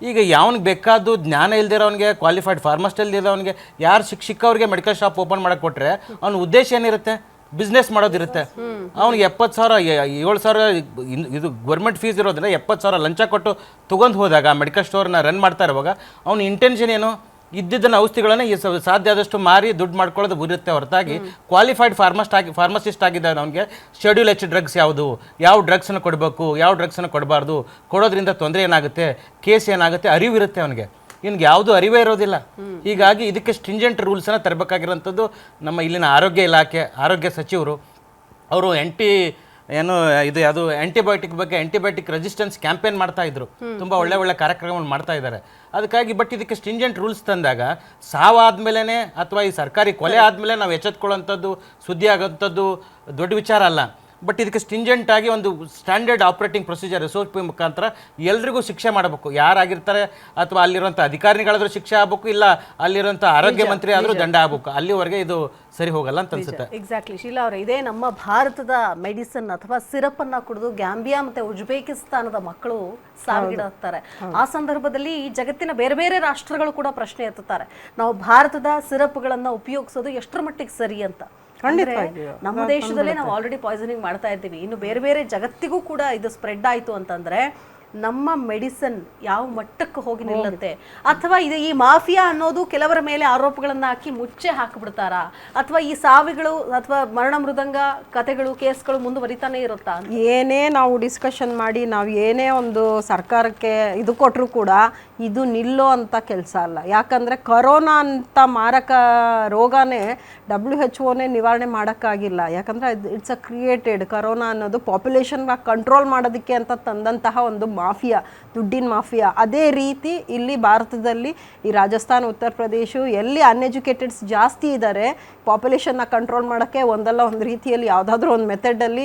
ಈಗ ಯಾವನಿಗೆ ಬೇಕಾದ್ದು ಜ್ಞಾನ ಇಲ್ದಿರೋನಿಗೆ ಕ್ವಾಲಿಫೈಡ್ ಫಾರ್ಮಸ್ಟ್ ಇಲ್ದಿರೋನಿಗೆ ಯಾರು ಶಿಕ್ಷಕ ಅವ್ರಿಗೆ ಮೆಡಿಕಲ್ ಶಾಪ್ ಓಪನ್ ಮಾಡಕ್ಕೆ ಕೊಟ್ರೆ ಅವ್ನ ಉದ್ದೇಶ ಏನಿರುತ್ತೆ? ಬಿಸ್ನೆಸ್ ಮಾಡೋದಿರುತ್ತೆ. ಅವ್ನಿಗೆ ಎಪ್ಪತ್ತು ಸಾವಿರ ಏಳು ಸಾವಿರ ಇದು ಗೌರ್ಮೆಂಟ್ ಫೀಸ್ ಇರೋದ್ರಿಂದ ಎಪ್ಪತ್ತು ಸಾವಿರ ಲಂಚ ಕೊಟ್ಟು ತೊಗೊಂಡು ಹೋದಾಗ ಮೆಡಿಕಲ್ ಸ್ಟೋರ್ನ ರನ್ ಮಾಡ್ತಾ ಇರುವಾಗ, ಅವ್ನ ಇಂಟೆನ್ಷನ್ ಏನು? ಇದ್ದಿದ್ದನ್ನ ಔಷಧಿಗಳನ್ನ ಈ ಸ- ಸಾಧ್ಯ ಆದಷ್ಟು ಮಾರಿ ದುಡ್ಡು ಮಾಡ್ಕೊಳ್ಳೋದು ಇರುತ್ತೆ ಹೊರತಾಗಿ ಕ್ವಾಲಿಫೈಡ್ ಫಾರ್ಮಸ್ಟ್ ಆಗಿ ಫಾರ್ಮಸಿಸ್ಟ್ ಆಗಿದ್ದಾರೆ ಅವನಿಗೆ. ಶೆಡ್ಯೂಲ್ ಎಚ್ ಡ್ರಗ್ಸ್ ಯಾವುದು? ಯಾವ ಡ್ರಗ್ಸನ್ನು ಕೊಡಬೇಕು? ಯಾವ ಡ್ರಗ್ಸನ್ನು ಕೊಡಬಾರ್ದು? ಕೊಡೋದ್ರಿಂದ ತೊಂದರೆ ಏನಾಗುತ್ತೆ? ಕೇಸ್ ಏನಾಗುತ್ತೆ? ಅರಿವಿರುತ್ತೆ ಅವನಿಗೆ. ಇನ್ಗೆ ಯಾವುದು ಅರಿವೇ ಇರೋದಿಲ್ಲ. ಹೀಗಾಗಿ ಇದಕ್ಕೆ ಸ್ಟ್ರಿಂಜೆಂಟ್ ರೂಲ್ಸನ್ನು ತರಬೇಕಾಗಿರೋಂಥದ್ದು ನಮ್ಮ ಇಲ್ಲಿನ ಆರೋಗ್ಯ ಇಲಾಖೆ ಆರೋಗ್ಯ ಸಚಿವರು. ಅವರು ಎಂಟಿ ಏನು, ಇದು ಯಾವುದು ಆಂಟಿಬಯೋಟಿಕ್ ಬಗ್ಗೆ ಆಂಟಿಬಯೋಟಿಕ್ ರೆಸಿಸ್ಟೆನ್ಸ್ ಕ್ಯಾಂಪೇನ್ ಮಾಡ್ತಾ ಇದ್ರು. ತುಂಬ ಒಳ್ಳೆ ಒಳ್ಳೆ ಕಾರ್ಯಕ್ರಮಗಳು ಮಾಡ್ತಾ ಇದ್ದಾರೆ. ಅದಕ್ಕಾಗಿ ಬಟ್ ಇದಕ್ಕೆ ಸ್ಟಿಂಜೆಂಟ್ ರೂಲ್ಸ್ ತಂದಾಗ ಸಾವಾದ್ಮೇಲೆ ಅಥವಾ ಈ ಸರ್ಕಾರಿ ಕೊಲೆ ಆದಮೇಲೆ ನಾವು ಎಚ್ಚೆತ್ಕೊಳ್ಳೋಂಥದ್ದು, ಸುದ್ದಿ ಆಗೋಂಥದ್ದು ದೊಡ್ಡ ವಿಚಾರ ಅಲ್ಲ. ಬಟ್ ಇದಕ್ಕೆ ಸ್ಟಿಂಜೆಂಟ್ ಆಗಿ ಒಂದು standard operating procedure S P ಮುಖಾಂತರ ಎಲ್ರಿಗೂ ಶಿಕ್ಷೆ ಮಾಡಬೇಕು. ಯಾರಾಗಿರ್ತಾರೆ ಅಥವಾ ಅಲ್ಲಿರುವಂಥ ಅಧಿಕಾರಿಗಳಾದರೂ ಶಿಕ್ಷೆ ಆಗಬೇಕು ಇಲ್ಲ ಅಲ್ಲಿರುವಂಥ ಆರೋಗ್ಯ ಮಂತ್ರಿ ಆದರೂ ದಂಡ ಆಗಬೇಕು. ಅಲ್ಲಿವರೆಗೆ ಇದು ಸರಿ ಹೋಗಲ್ಲ ಅಂತ ಅನ್ಸುತ್ತೆ. ಎಕ್ಸಾಕ್ಟ್ಲಿ ಶೀಲಾ ಅವರೇ ಇದೇ ನಮ್ಮ ಭಾರತದ ಮೆಡಿಸಿನ್ ಅಥವಾ ಸಿರಪ್ ಅನ್ನ ಕುಡಿದು ಗ್ಯಾಂಬಿಯಾ ಮತ್ತೆ ಉಜ್ಬೇಕಿಸ್ತಾನದ ಮಕ್ಕಳು ಸಾವಿಗೀಡಾಗ್ತಾರೆ. ಆ ಸಂದರ್ಭದಲ್ಲಿ ಈ ಜಗತ್ತಿನ ಬೇರೆ ಬೇರೆ ರಾಷ್ಟ್ರಗಳು ಕೂಡ ಪ್ರಶ್ನೆ ಎತ್ತುತ್ತಾರೆ. ನಾವು ಭಾರತದ ಸಿರಪ್ಗಳನ್ನ ಉಪಯೋಗಿಸೋದು ಎಷ್ಟರ ಮಟ್ಟಿಗೆ ಸರಿ ಅಂತ. ನಮ್ಮ ದೇಶದಲ್ಲೇ ನಾವು ಆಲ್ರೆಡಿ ಪಾಯ್ಸನಿಂಗ್ ಮಾಡ್ತಾ ಇದ್ದೀವಿ ಇನ್ನು ಬೇರೆ ಬೇರೆ ಜಗತ್ತಿಗೂ ಕೂಡ ಇದು ಸ್ಪ್ರೆಡ್ ಆಯಿತು ಅಂತಂದ್ರೆ ನಮ್ಮ ಮೆಡಿಸನ್ ಯಾವ ಮಟ್ಟಕ್ಕೆ ಹೋಗಿ ನಿಲ್ಲುತ್ತೆ? ಅಥವಾ ಇದು ಈ ಮಾಫಿಯಾ ಅನ್ನೋದು ಕೆಲವರ ಮೇಲೆ ಆರೋಪಗಳನ್ನ ಹಾಕಿ ಮುಚ್ಚೆ ಹಾಕಿಬಿಡ್ತಾರ? ಅಥವಾ ಈ ಸಾವಿಗಳು ಅಥವಾ ಮರಣ ಮೃದಂಗ ಕತೆಗಳು ಕೇಸ್ಗಳು ಮುಂದುವರಿತಾನೆ ಇರುತ್ತಾ? ಏನೇ ನಾವು ಡಿಸ್ಕಷನ್ ಮಾಡಿ ನಾವು ಏನೇ ಒಂದು ಸರ್ಕಾರಕ್ಕೆ ಇದು ಕೊಟ್ಟರು ಕೂಡ ಇದು ನಿಲ್ಲೋ ಅಂತ ಕೆಲಸ ಅಲ್ಲ. ಯಾಕಂದರೆ ಕರೋನಾ ಅಂತ ಮಾರಕ ರೋಗನೇ ಡಬ್ಲ್ಯೂ ಹೆಚ್ ಓನೇ ನಿವಾರಣೆ ಮಾಡೋಕ್ಕಾಗಿಲ್ಲ. ಯಾಕಂದರೆ ಇಟ್ಸ್ ಅ ಕ್ರಿಯೇಟೆಡ್ ಕರೋನಾ ಅನ್ನೋದು ಪಾಪ್ಯುಲೇಷನ್ನ ಕಂಟ್ರೋಲ್ ಮಾಡೋದಕ್ಕೆ ಅಂತ ತಂದಂತಹ ಒಂದು ಮಾಫಿಯಾ, ದುಡ್ಡಿನ ಮಾಫಿಯಾ. ಅದೇ ರೀತಿ ಇಲ್ಲಿ ಭಾರತದಲ್ಲಿ ಈ ರಾಜಸ್ಥಾನ, ಉತ್ತರ ಪ್ರದೇಶ ಎಲ್ಲಿ ಅನ್ಎಜುಕೇಟೆಡ್ಸ್ ಜಾಸ್ತಿ ಇದ್ದಾರೆ ಪಾಪ್ಯುಲೇಷನ್ನ ಕಂಟ್ರೋಲ್ ಮಾಡೋಕ್ಕೆ ಒಂದಲ್ಲ ಒಂದು ರೀತಿಯಲ್ಲಿ ಯಾವುದಾದ್ರೂ ಒಂದು ಮೆಥಡಲ್ಲಿ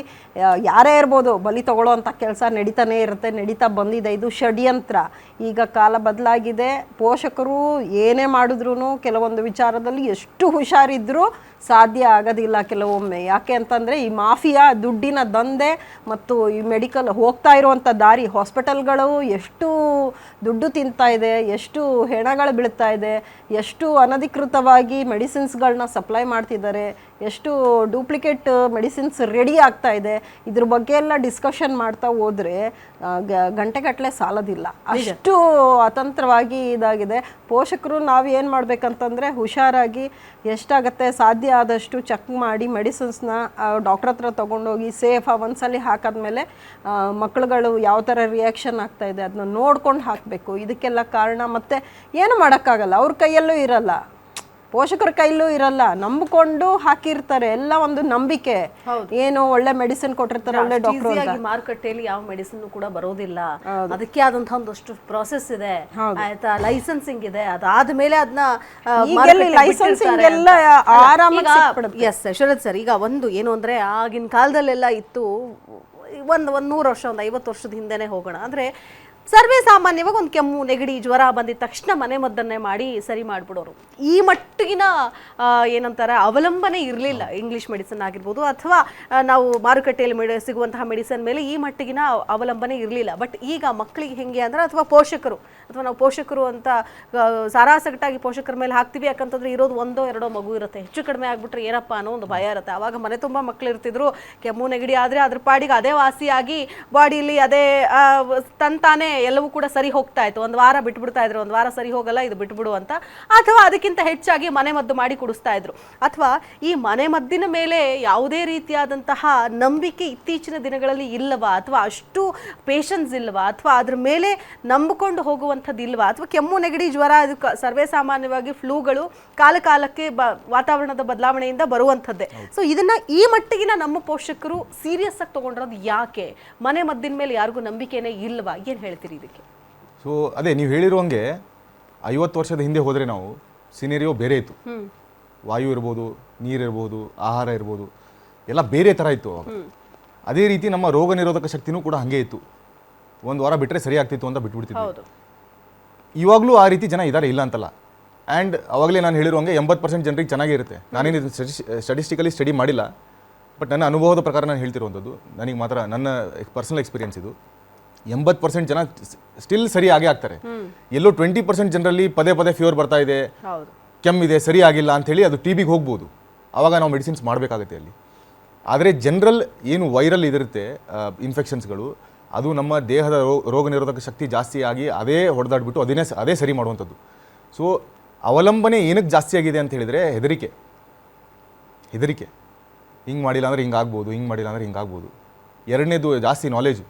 ಯಾರೇ ಇರ್ಬೋದು ಬಲಿ ತಗೊಳ್ಳೋ ಅಂಥ ಕೆಲಸ ನಡೀತಾನೆ ಇರುತ್ತೆ, ನಡೀತಾ ಬಂದಿದೆ. ಇದು ಷಡ್ಯಂತ್ರ. ಈಗ ಕಾಲ ಬದಲಾಗಿದೆ. ಪೋಷಕರು ಏನೇ ಮಾಡಿದ್ರು ಕೆಲವೊಂದು ವಿಚಾರದಲ್ಲಿ ಎಷ್ಟು ಹುಷಾರಿದ್ರೂ ಸಾಧ್ಯ ಆಗೋದಿಲ್ಲ ಕೆಲವೊಮ್ಮೆ. ಯಾಕೆ ಅಂತಂದರೆ ಈ ಮಾಫಿಯಾ, ದುಡ್ಡಿನ ದಂಧೆ ಮತ್ತು ಈ ಮೆಡಿಕಲ್ ಹೋಗ್ತಾ ಇರುವಂಥ ದಾರಿ ಹಾಸ್ಪಿಟಲ್ಗಳು ಎಷ್ಟು ದುಡ್ಡು ತಿಂತಾ ಇದೆ ಎಷ್ಟು ಹೆಣಗಳು ಬೀಳ್ತಾ ಇದೆ ಎಷ್ಟು ಅನಧಿಕೃತವಾಗಿ ಮೆಡಿಸಿನ್ಸ್ಗಳನ್ನ ಸಪ್ಲೈ ಮಾಡ್ತಿದ್ದಾರೆ ಎಷ್ಟು ಡೂಪ್ಲಿಕೇಟ್ ಮೆಡಿಸಿನ್ಸ್ ರೆಡಿ ಆಗ್ತಾ ಇದೆ ಇದ್ರ ಬಗ್ಗೆ ಎಲ್ಲ ಡಿಸ್ಕಷನ್ ಮಾಡ್ತಾ ಹೋದರೆ ಗಂಟೆಗಟ್ಟಲೆ ಸಾಲೋದಿಲ್ಲ. ಅಷ್ಟು ಅತಂತ್ರವಾಗಿ ಇದಾಗಿದೆ. ಪೋಷಕರು ನಾವು ಏನು ಮಾಡಬೇಕಂತಂದರೆ ಹುಷಾರಾಗಿ ಎಷ್ಟಾಗತ್ತೆ ಸಾಧ್ಯ ಆದಷ್ಟು ಚೆಕ್ ಮಾಡಿ ಮೆಡಿಸಿನ್ಸ್ನ ಡಾಕ್ಟ್ರ್ ಹತ್ರ ತೊಗೊಂಡೋಗಿ ಸೇಫಾಗಿ ಒಂದ್ಸಲಿ ಹಾಕಾದ್ಮೇಲೆ ಮಕ್ಕಳುಗಳು ಮಕ್ಳುಗಳು ಯಾವ ಥರ ರಿಯಾಕ್ಷನ್ ಆಗ್ತಾ ಇದೆ ಅದನ್ನ ನೋಡ್ಕೊಂಡು ಹಾಕಬೇಕು. ಇದಕ್ಕೆಲ್ಲ ಕಾರಣ ಮತ್ತೆ ಏನು ಮಾಡೋಕ್ಕಾಗಲ್ಲ. ಅವ್ರ ಕೈಯಲ್ಲೂ ಇರಲ್ಲ. ಪೋಷಕರ ಕೈಲೂ ಇರಲ್ಲ. ನಂಬಿಕೊಂಡು ಹಾಕಿರ್ತಾರೆ. ಎಲ್ಲ ಒಂದು ನಂಬಿಕೆ. ಏನು ಒಳ್ಳೆ ಮೆಡಿಸಿನ್ ಕೊಟ್ಟಿರ್ತಾರೆ ಒಳ್ಳೆ ಡಾಕ್ಟರ್ ಮಾರುಕಟ್ಟೆಯಲ್ಲಿ ಯಾವ ಮೆಡಿಸಿನ್ ಕೂಡ ಬರೋದಿಲ್ಲ. ಅದಕ್ಕೆ ಆದಂತಹ ಒಂದಷ್ಟು ಪ್ರಾಸೆಸ್ ಇದೆ. ಆಯ್ತಾ? ಲೈಸೆನ್ಸಿಂಗ್ ಇದೆ. ಅದಾದ ಮೇಲೆ ಅದನ್ನ ಲೈಸೆನ್ಸಿಂಗ್ ಎಲ್ಲ ಆರಾಮಾಗಿ. ಎಸ್ ಶರತ್ ಸರ್ ಈಗ ಒಂದು ಏನು ಅಂದ್ರೆ ಆಗಿನ ಕಾಲದಲ್ಲೆಲ್ಲ ಇತ್ತು ಒಂದು ಒಂದು ನೂರು ವರ್ಷ ಒಂದು ಐವತ್ತು ವರ್ಷದ ಹಿಂದೆನೆ ಹೋಗೋಣ. ಅಂದ್ರೆ ಸರ್ವೇ ಸಾಮಾನ್ಯವಾಗಿ ಒಂದು ಕೆಮ್ಮು, ನೆಗಡಿ, ಜ್ವರ ಬಂದಿದ ತಕ್ಷಣ ಮನೆ ಮದ್ದನ್ನೇ ಮಾಡಿ ಸರಿ ಮಾಡಿಬಿಡೋರು. ಈ ಮಟ್ಟಿಗಿನ ಏನಂತಾರೆ, ಅವಲಂಬನೆ ಇರಲಿಲ್ಲ. ಇಂಗ್ಲೀಷ್ ಮೆಡಿಸಿನ್ ಆಗಿರ್ಬೋದು ಅಥವಾ ನಾವು ಮಾರುಕಟ್ಟೆಯಲ್ಲಿ ಮೆಡಿ ಸಿಗುವಂತಹ ಮೆಡಿಸನ್ ಮೇಲೆ ಈ ಮಟ್ಟಿಗಿನ ಅವಲಂಬನೆ ಇರಲಿಲ್ಲ. ಬಟ್ ಈಗ ಮಕ್ಕಳಿಗೆ ಹೆಂಗೆ ಅಂದ್ರೆ, ಅಥವಾ ಪೋಷಕರು, ಅಥವಾ ನಾವು ಪೋಷಕರು ಅಂತ ಸಾರಾಸಗಟ್ಟಾಗಿ ಪೋಷಕರ ಮೇಲೆ ಹಾಕ್ತೀವಿ, ಯಾಕಂತಂದ್ರೆ ಇರೋದು ಒಂದೋ ಎರಡೋ ಮಗು ಇರುತ್ತೆ. ಹೆಚ್ಚು ಕಡಿಮೆ ಆಗಿಬಿಟ್ರೆ ಏನಪ್ಪ ಅನ್ನೋ ಒಂದು ಭಯ ಇರುತ್ತೆ. ಆವಾಗ ಮನೆ ತುಂಬ ಮಕ್ಕಳು ಇರ್ತಿದ್ರು, ಕೆಮ್ಮು, ನೆಗಡಿ ಆದರೆ ಅದ್ರ ಪಾಡಿಗೆ ಅದೇ ವಾಸಿಯಾಗಿ, ಬಾಡಿಲಿ ಅದೇ ತಂತಾನೆ ಎಲ್ಲವೂ ಕೂಡ ಸರಿ ಹೋಗ್ತಾ ಇತ್ತು. ಒಂದು ವಾರ ಬಿಟ್ಬಿಡ್ತಾ ಇದ್ರು ಒಂದು ವಾರ ಸರಿ ಹೋಗಲ್ಲ ಇದು ಬಿಟ್ಬಿಡು ಅಂತ. ಅಥವಾ ಅದಕ್ಕಿಂತ ಹೆಚ್ಚಾಗಿ ಮನೆ ಮದ್ದು ಮಾಡಿ ಕುಡಿಸ್ತಾ ಇದ್ರು. ಅಥವಾ ಈ ಮನೆ ಮದ್ದಿನ ಮೇಲೆ ಯಾವುದೇ ರೀತಿಯಾದಂತಹ ನಂಬಿಕೆ ಇತ್ತೀಚಿನ ದಿನಗಳಲ್ಲಿ ಇಲ್ಲವಾ? ಅಥವಾ ಅಷ್ಟು ಪೇಷನ್ಸ್ ಇಲ್ವಾ ಅಥವಾ ಅದ್ರ ಮೇಲೆ ನಂಬಿಕೊಂಡು ಹೋಗುವಂಥದ್ದು ಇಲ್ವಾ ಅಥವಾ ಕೆಮ್ಮು ನೆಗಡಿ ಜ್ವರ ಅದು ಸರ್ವೇ ಸಾಮಾನ್ಯವಾಗಿ ಫ್ಲೂಗಳು ಕಾಲ ಕಾಲಕ್ಕೆ ಬ ವಾತಾವರಣದ ಬದಲಾವಣೆಯಿಂದ ಬರುವಂಥದ್ದೇ. ಸೊ ಇದನ್ನ ಈ ಮಟ್ಟಿಗಿನ ನಮ್ಮ ಪೋಷಕರು ಸೀರಿಯಸ್ ಆಗಿ ತಗೊಂಡಿರೋದು ಯಾಕೆ? ಮನೆ ಮದ್ದಿನ ಮೇಲೆ ಯಾರಿಗೂ ನಂಬಿಕೆನೇ ಇಲ್ವಾ ಏನ್ ಹೇಳ್ತೀರಿ ಇದಕ್ಕೆ? ಸೊ ಅದೇ ನೀವು ಹೇಳಿರುವಂಗೆ ಐವತ್ತು ವರ್ಷದ ಹಿಂದೆ ಹೋದರೆ ನಾವು ಸಿನೇರಿಯೋ ಬೇರೆ ಇತ್ತು. ವಾಯು ಇರ್ಬೋದು ನೀರಿರ್ಬೋದು ಆಹಾರ ಇರ್ಬೋದು ಎಲ್ಲ ಬೇರೆ ಥರ ಇತ್ತು ಅವಾಗ. ಅದೇ ರೀತಿ ನಮ್ಮ ರೋಗ ನಿರೋಧಕ ಶಕ್ತಿನೂ ಕೂಡ ಹಾಗೆ ಇತ್ತು. ಒಂದು ವಾರ ಬಿಟ್ಟರೆ ಸರಿ ಆಗ್ತಿತ್ತು ಅಂತ ಬಿಟ್ಬಿಡ್ತಿತ್ತು ಇವಾಗಲೂ ಆ ರೀತಿ ಜನ ಇದ್ದಾರೆ ಇಲ್ಲ ಅಂತಲ್ಲ. ಆ್ಯಂಡ್ ಅವಾಗಲೇ ನಾನು ಹೇಳಿರುವಂಗೆ ಎಂಬತ್ತು ಪರ್ಸೆಂಟ್ ಜನರಿಗೆ ಚೆನ್ನಾಗೇ ಇರುತ್ತೆ. ನಾನೇನು ಸ್ಟಡಿಸ್ಟಿಕಲಿ ಸ್ಟಡಿ ಮಾಡಿಲ್ಲ. ಬಟ್ ನನ್ನ ಅನುಭವದ ಪ್ರಕಾರ ನಾನು ಹೇಳ್ತಿರುವಂಥದ್ದು ನನಗೆ ಮಾತ್ರ ನನ್ನ ಪರ್ಸನಲ್ ಎಕ್ಸ್ಪೀರಿಯನ್ಸ್ ಇದು. ಎಂಬತ್ತು ಪರ್ಸೆಂಟ್ ಜನ ಸ್ಟಿಲ್ ಸರಿ ಆಗೇ ಆಗ್ತಾರೆ. ಎಲ್ಲೋ ಟ್ವೆಂಟಿ ಪರ್ಸೆಂಟ್ ಜನರಲ್ಲಿ ಪದೇ ಪದೇ ಫೀವರ್ ಬರ್ತಾ ಇದೆ. ಕೆಮ್ಮಿದೆ ಸರಿ ಆಗಿಲ್ಲ ಅಂಥೇಳಿ ಅದು ಟಿ ಬಿಗೆ ಹೋಗ್ಬೋದು. ಆವಾಗ ನಾವು ಮೆಡಿಸಿನ್ಸ್ ಮಾಡಬೇಕಾಗುತ್ತೆ ಅಲ್ಲಿ. ಆದರೆ ಜನರಲ್ ಏನು ವೈರಲ್ ಇದಿರುತ್ತೆ ಇನ್ಫೆಕ್ಷನ್ಸ್ಗಳು ಅದು ನಮ್ಮ ದೇಹದ ರೋಗ ನಿರೋಧಕ ಶಕ್ತಿ ಜಾಸ್ತಿ ಆಗಿ ಅದೇ ಹೊಡೆದಾಡ್ಬಿಟ್ಟು ಅದನ್ನೇ ಅದೇ ಸರಿ ಮಾಡುವಂಥದ್ದು. ಸೊ ಅವಲಂಬನೆ ಏನಕ್ಕೆ ಜಾಸ್ತಿ ಆಗಿದೆ ಅಂತ ಹೇಳಿದರೆ ಹೆದರಿಕೆ. ಹೆದರಿಕೆ. ಹಿಂಗೆ ಮಾಡಿಲ್ಲ ಅಂದರೆ ಹಿಂಗಾಗ್ಬೋದು ಹಿಂಗೆ ಮಾಡಿಲ್ಲ ಅಂದರೆ ಹಿಂಗಾಗ್ಬೋದು ಎರಡನೇದು ಜಾಸ್ತಿ ನಾಲೆಜ್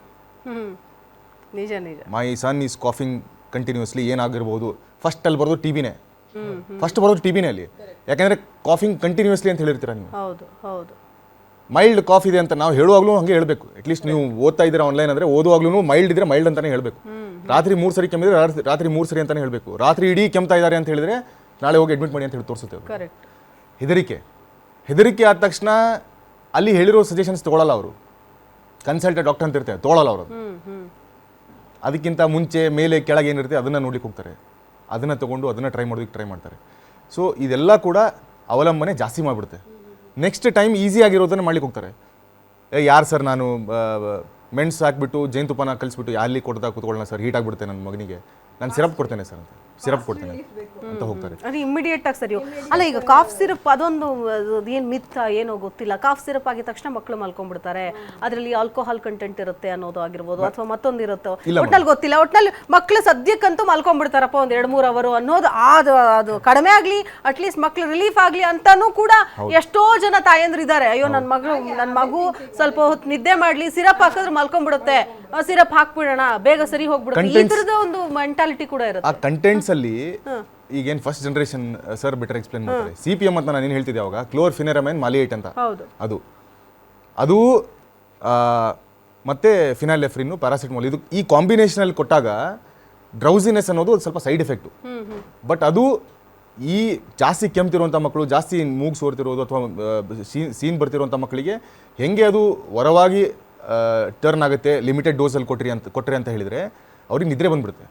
ನಿಜ ನಿಜ. My son is coughing continuously ಏನಾಗಿರ್ಬೋದು? First ಅಲ್ಲಿ ಬರೋದು ಟಿವಿನೇ ಫಸ್ಟ್ ಬರೋದು ಟಿವಿನೇ ಅಲ್ಲಿ. ಯಾಕಂದ್ರೆ ಕಾಫಿಂಗ್ ಕಂಟಿನ್ಯೂಸ್ಲಿ ಅಂತ ಹೇಳಿರ್ತೀರಾ ನೀವು? ಹೌದು ಹೌದು. ಮೈಲ್ಡ್ ಕಾಫ್ ಇದೆ ಅಂತ ನಾವು ಹೇಳುವಾಗ್ಲೂ ಹಂಗೆ ಹೇಳಬೇಕು. ಅಟ್ಲೀಸ್ಟ್ ನೀವು ಓದ್ತಾ ಇದ್ದೀರಾ ಆನ್ಲೈನ್ ಅಂದರೆ ಓದುವಾಗ್ಲೂ ಮೈಲ್ಡ್ ಇದ್ರೆ ಮೈಲ್ಡ್ ಅಂತಾನೆ ಹೇಳಬೇಕು. ರಾತ್ರಿ ಮೂರು ಸರಿ ಕೆಮ್ಮಿದ್ರೆ ರಾತ್ರಿ- ಮೂರು ಸರಿ ಅಂತಾನೆ ಹೇಳಬೇಕು. ರಾತ್ರಿ ಇಡೀ ಕೆಮ್ತಾ ಇದ್ದಾರೆ ಅಂತ ಹೇಳಿದ್ರೆ ನಾಳೆ ಹೋಗಿ ಅಡ್ಮಿಟ್ ಮಾಡಿ ಅಂತ ಹೇಳಿ ತೋರಿಸುತ್ತೆ ಹೆದರಿಕೆ. ಹೆದರಿಕೆ ಆದ ತಕ್ಷಣ ಅಲ್ಲಿ ಹೇಳಿರೋ ಸಜೆಷನ್ಸ್ ತೊಗೊಳಲ್ಲ ಅವರು. ಕನ್ಸಲ್ಟೆ ಡಾಕ್ಟರ್ ಅಂತ ಇರ್ತಾರೆ ತೊಗೊಳಲ್ಲ ಅವರು ಅದಕ್ಕಿಂತ ಮುಂಚೆ ಮೇಲೆ ಕೆಳಗೆ ಏನಿರುತ್ತೆ ಅದನ್ನು ನೋಡ್ಲಿಕ್ಕೆ ಹೋಗ್ತಾರೆ. ಅದನ್ನು ತೊಗೊಂಡು ಅದನ್ನು ಟ್ರೈ ಮಾಡೋದಕ್ಕೆ ಟ್ರೈ ಮಾಡ್ತಾರೆ. ಸೊ ಇದೆಲ್ಲ ಕೂಡ ಅವಲಂಬನೆ ಜಾಸ್ತಿ ಮಾಡಿಬಿಡುತ್ತೆ. ನೆಕ್ಸ್ಟ್ ಟೈಮ್ ಈಸಿ ಆಗಿರೋದನ್ನು ಮಾಡ್ಲಿಕ್ಕೆ ಹೋಗ್ತಾರೆ. ಏ, ಯಾರು ಸರ್ ನಾನು ಮೆಣಸು ಹಾಕ್ಬಿಟ್ಟು, ಜೇನುತುಪ್ಪನ ಕಲಿಸ್ಬಿಟ್ಟು ಅಲ್ಲಿ ಕೊಡ್ತಾ ಕೂತ್ಕೊಳ್ಳೋಣ ಸರ್ ಹೀಟ್ ಆಗಿಬಿಡುತ್ತೆ ನನ್ನ ಮಗನಿಗೆ. ನಾನು ಸಿರಪ್ ಕೊಡ್ತೇನೆ ಸರ್ ಅಂತ. ಸಿರಪ್ ಕೊಡ್ತೇನೆ ಅಂತ ಹೋಗ್ತಾರೆ. ಅದು ಇಮ್ಮಿಡಿಯೇಟ್ ಆಗಿ ಸರಿ ಅಲ್ಲ ಈಗ ಕಾಫ್ ಸಿರಪ್ ಅದೊಂದು ಏನು ಮಿತ್ ಏನೋ ಗೊತ್ತಿಲ್ಲ. ಕಾಫ್ ಸಿರಪ್ ಆಗಿದ ತಕ್ಷಣ ಮಕ್ಕಳು ಮಲ್ಕೊಂಡ್ಬಿಡ್ತಾರೆ. ಅದರಲ್ಲಿ ಆಲ್ಕೋಹಾಲ್ ಕಂಟೆಂಟ್ ಇರುತ್ತೆ ಅನ್ನೋದು ಆಗಿರ್ಬೋದು ಅಥವಾ ಮತ್ತೊಂದು ಇರುತ್ತೋ ಒಟ್ನಲ್ಲಿ ಗೊತ್ತಿಲ್ಲ. ಒಟ್ನಲ್ಲಿ ಮಕ್ಕಳು ಸದ್ಯಕ್ಕಂತೂ ಮಲ್ಕೊಂಡ್ಬಿಡ್ತಾರಪ್ಪ ಒಂದು ಎರಡು ಮೂರು ಅವರು ಅನ್ನೋದು ಅದು ಅದು ಕಡಿಮೆ ಆಗಲಿ ಅಟ್ಲೀಸ್ಟ್ ಮಕ್ಕಳು ರಿಲೀಫ್ ಆಗ್ಲಿ ಅಂತಾನೂ ಕೂಡ ಎಷ್ಟೋ ಜನ ತಾಯಂದ್ರು ಇದ್ದಾರೆ ಅಯ್ಯೋ ನನ್ನ ಮಗಳು ನನ್ನ ಮಗು ಸ್ವಲ್ಪ ಹೊತ್ತು ನಿದ್ದೆ ಮಾಡ್ಲಿ ಸಿರಪ್ ಹಾಕಿದ್ರೆ ಮಲ್ಕೊಂಡ್ಬಿಡುತ್ತೆ. ಸಿರಪ್ ಹಾಕ್ಬಿಡೋಣ ಬೇಗ ಸರಿ ಹೋಗ್ಬಿಡುತ್ತೆ. ಈ ಥರದ ಒಂದು ಮೆಂಟಾಲಿಟಿ ಕೂಡ ಇರುತ್ತೆ. ಆ ಕಂಟೆಂಟ್ಸ್ ಅಲ್ಲಿ ಈಗೇನು first generation sir better explain ಮಾಡ್ತಾರೆ. ಸಿ ಪಿ ಎಂ ಅಂತ ನಾನು ಏನು ಹೇಳ್ತಿದ್ದೆ ಅವಾಗ? ಕ್ಲೋರ್ ಫಿನೆರಮೈನ್ ಮಾಲಿಯೇಟ್ ಅಂತ. ಹೌದು. ಅದು. ಅದು ಮತ್ತೆ ಫಿನಾಲೆಫ್ರಿನ್ ಪ್ಯಾರಾಸಿಟಮಾಲ್ ಇದು ಈ ಕಾಂಬಿನೇಷನಲ್ಲಿ ಕೊಟ್ಟಾಗ ಡ್ರೌಸಿನೆಸ್ ಅನ್ನೋದು ಒಂದು ಸ್ವಲ್ಪ ಸೈಡ್ ಎಫೆಕ್ಟ್ ಬಟ್ ಅದು ಈ ಜಾಸ್ತಿ ಕೆಮ್ತಿರುವಂಥ ಮಕ್ಕಳು ಜಾಸ್ತಿ ಮೂಗ್ ಸೋರ್ತಿರೋದು ಅಥವಾ ಸೀನ್ ಬರ್ತಿರುವಂಥ ಮಕ್ಕಳಿಗೆ ಹೆಂಗೆ ಅದು ಹೊರವಾಗಿ ಟರ್ನ್ ಆಗುತ್ತೆ ಲಿಮಿಟೆಡ್ ಡೋಸಲ್ಲಿ ಕೊಟ್ರಿ ಅಂತ ಕೊಟ್ಟರೆ ಅಂತ ಹೇಳಿದರೆ ಅವ್ರಿಗೆ ನಿದ್ರೆ ಬಂದ್ಬಿಡುತ್ತೆ.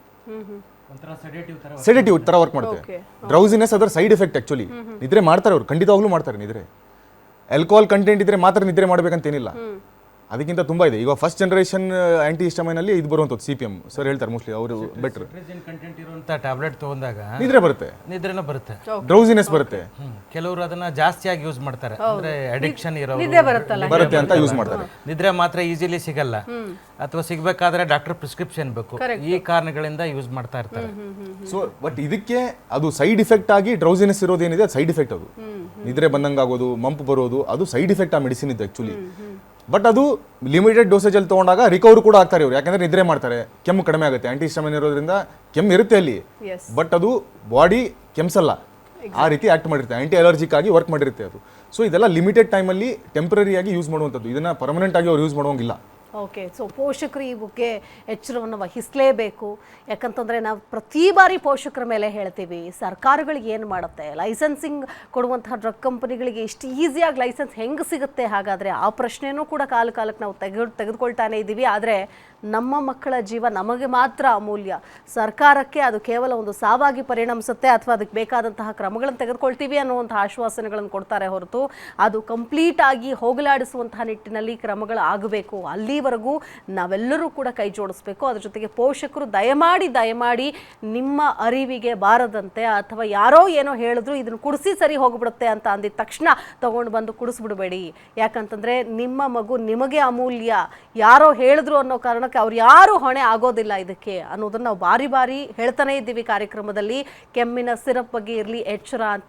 ಸೆಡೇಟಿವ್ ಥರ ವರ್ಕ್ ಮಾಡುತ್ತೆ ಡ್ರೌಸಿನೆಸ್ ಅದರ ಸೈಡ್ ಎಫೆಕ್ಟ್ ಆಕ್ಚುಲಿ ನಿದ್ರೆ ಮಾಡ್ತಾರೆ ಅವರು ಖಂಡಿತವಾಗ್ಲೂ ಮಾಡ್ತಾರೆ ನಿದ್ರೆ. ಆಲ್ಕೋಹಾಲ್ ಕಂಟೆಂಟ್ ಇದ್ರೆ ಮಾತ್ರ ನಿದ್ರೆ ಮಾಡ್ಬೇಕಂತೇನಿಲ್ಲ. ಅದಕ್ಕಿಂತ ತುಂಬಾ ಇದೆ. ಈಗ ಫಸ್ಟ್ ಜನರೇಷನ್ ಆಂಟಿ ಹಿಸ್ಟಮೈನಲ್ಲಿ ಇದು ಬರುವಂಥದ್ದು ಸಿ ಪಿ ಎಂ ಸರ್ ಹೇಳ್ತಾರೆ ಮೋಸ್ಟ್ಲಿ ಅವರು ಬೆಟರ್ ಕಂಟೆಂಟ್ ಇರುವಂತ ಟ್ಯಾಬ್ಲೆಟ್ ತಗೊಂಡಾಗ ನಿದ್ರೆ ಬರುತ್ತೆ. ನಿದ್ರೆನೂ ಬರುತ್ತೆ. ಡ್ರೌಸಿನೆಸ್ ಬರುತ್ತೆ. ಕೆಲವರು ಅದನ್ನ ಜಾಸ್ತಿಯಾಗಿ ಯೂಸ್ ಮಾಡ್ತಾರೆ. ಅಂದ್ರೆ ಅಡಿಕ್ಷನ್ ಇರೋ ಬರುತ್ತೆ ಅಂತ ಯೂಸ್ ಮಾಡ್ತಾರೆ. ನಿದ್ರೆ ಮಾತ್ರ ಈಸಿಲಿ ಸಿಗಲ್ಲ. ಅಥವಾ ಸಿಗಬೇಕಾದ್ರೆ ಡಾಕ್ಟರ್ ಪ್ರಿಸ್ಕ್ರಿಪ್ಷನ್ ಬೇಕು. ಈ ಕಾರಣಗಳಿಂದ ಯೂಸ್ ಮಾಡ್ತಾ ಇರ್ತಾರೆ. ಸೊ ಬಟ್ ಇದಕ್ಕೆ ಅದು ಸೈಡ್ ಇಫೆಕ್ಟ್ ಆಗಿ ಡ್ರೌಸಿನೆಸ್ ಇರೋದೇನಿದೆ ಅದು ಸೈಡ್ ಇಫೆಕ್ಟ್ ಅದು. ನಿದ್ರೆ ಬಂದಂಗಾಗೋದು ಮಂಪು ಬರೋದು ಅದು ಸೈಡ್ ಇಫೆಕ್ಟ್ ಆ ಮೆಡಿಸಿನ್ ಇದೆ ಆ್ಯಕ್ಚುಲಿ ಬಟ್ ಅದು ಲಿಮಿಟೆಡ್ ಡೋಸೇಜಲ್ಲಿ ತಗೊಂಡಾಗ ರಿಕವರ್ ಕೂಡ ಆಗ್ತಾರೆ ಇವರು. ಯಾಕಂದ್ರೆ ನಿದ್ರೆ ಮಾಡ್ತಾರೆ. ಕೆಮ್ಮು ಕಡಿಮೆ ಆಗುತ್ತೆ. ಆಂಟಿ ಹಿಸ್ಟಮಿನ್ ಇರೋದ್ರಿಂದ ಕೆಮ್ಮು ಇರುತ್ತೆ ಅಲ್ಲಿ. ಬಟ್ ಅದು ಬಾಡಿ ಕೆಮ್ಸಲ್ಲ. ಆ ರೀತಿ ಆಕ್ಟ್ ಮಾಡಿರುತ್ತೆ. ಆಂಟಿ ಅಲರ್ಜಿಕ್ ಆಗಿ ವರ್ಕ್ ಮಾಡಿರುತ್ತೆ ಅದು. ಸೊ ಇದೆಲ್ಲ ಲಿಮಿಟೆಡ್ ಟೈಮಲ್ಲಿ ಟೆಂಪ್ರರಿಯಾಗಿ ಯೂಸ್ ಮಾಡುವಂಥದ್ದು. ಇದನ್ನ ಪರ್ಮನೆಂಟ್ ಆಗಿ ಅವ್ರು ಯೂಸ್ ಮಾಡುವಂಗಿಲ್ಲ. ಓಕೆ ಸೊ ಪೋಷಕರು ಈ ಬಗ್ಗೆ ಎಚ್ಚರವನ್ನು ವಹಿಸಲೇಬೇಕು. ಯಾಕಂತಂದರೆ ನಾವು ಪ್ರತಿ ಬಾರಿ ಪೋಷಕರ ಮೇಲೆ ಹೇಳ್ತೀವಿ, ಸರ್ಕಾರಗಳಿಗೆ ಏನು ಮಾಡುತ್ತೆ? ಲೈಸೆನ್ಸಿಂಗ್ ಕೊಡುವಂತಹ ಡ್ರಗ್ ಕಂಪನಿಗಳಿಗೆ ಇಷ್ಟು ಈಸಿಯಾಗಿ ಲೈಸೆನ್ಸ್ ಹೆಂಗೆ ಸಿಗುತ್ತೆ? ಹಾಗಾದರೆ ಆ ಪ್ರಶ್ನೆನೂ ಕೂಡ ಕಾಲ ಕಾಲಕ್ಕೆ ನಾವು ತೆಗೆದು ತೆಗೆದುಕೊಳ್ತಾನೆ ಇದ್ದೀವಿ ಆದರೆ ನಮ್ಮ ಮಕ್ಕಳ ಜೀವ ನಮಗೆ ಮಾತ್ರ ಅಮೂಲ್ಯ. ಸರ್ಕಾರಕ್ಕೆ ಅದು ಕೇವಲ ಒಂದು ಸಾವಾಗಿ ಪರಿಣಮಿಸುತ್ತೆ ಅಥವಾ ಅದಕ್ಕೆ ಬೇಕಾದಂತಹ ಕ್ರಮಗಳನ್ನು ತೆಗೆದುಕೊಳ್ತೀವಿ ಅನ್ನುವಂಥ ಆಶ್ವಾಸನೆಗಳನ್ನು ಕೊಡ್ತಾರೆ ಹೊರತು ಅದು ಕಂಪ್ಲೀಟ್ ಆಗಿ ಹೋಗಲಾಡಿಸುವಂತಹ ನಿಟ್ಟಿನಲ್ಲಿ ಕ್ರಮಗಳು ಆಗಬೇಕು. ಅಲ್ಲಿವರೆಗೂ ನಾವೆಲ್ಲರೂ ಕೂಡ ಕೈ ಜೋಡಿಸ್ಬೇಕು. ಅದ್ರ ಜೊತೆಗೆ ಪೋಷಕರು ದಯಮಾಡಿ ದಯಮಾಡಿ ನಿಮ್ಮ ಅರಿವಿಗೆ ಬಾರದಂತೆ ಅಥವಾ ಯಾರೋ ಏನೋ ಹೇಳಿದ್ರು ಇದನ್ನು ಕುಡಿಸಿ ಸರಿ ಹೋಗ್ಬಿಡುತ್ತೆ ಅಂತ ಅಂದಿದ ತಕ್ಷಣ ತಗೊಂಡು ಬಂದು ಕುಡಿಸ್ಬಿಡಬೇಡಿ. ಯಾಕಂತಂದ್ರೆ ನಿಮ್ಮ ಮಗು ನಿಮಗೆ ಅಮೂಲ್ಯ. ಯಾರೋ ಹೇಳಿದ್ರು ಅನ್ನೋ ಕಾರಣಕ್ಕೆ ಅವ್ರು ಯಾರು ಹೊಣೆ ಆಗೋದಿಲ್ಲ ಇದಕ್ಕೆ ಅನ್ನೋದನ್ನ ನಾವು ಬಾರಿ ಬಾರಿ ಹೇಳ್ತಾನೆ ಇದ್ದೀವಿ ಕಾರ್ಯಕ್ರಮದಲ್ಲಿ. ಕೆಮ್ಮಿನ ಸಿರಪ್ ಬಗ್ಗೆ ಇರಲಿ, ಎಚ್ಚರ ಅಂತ.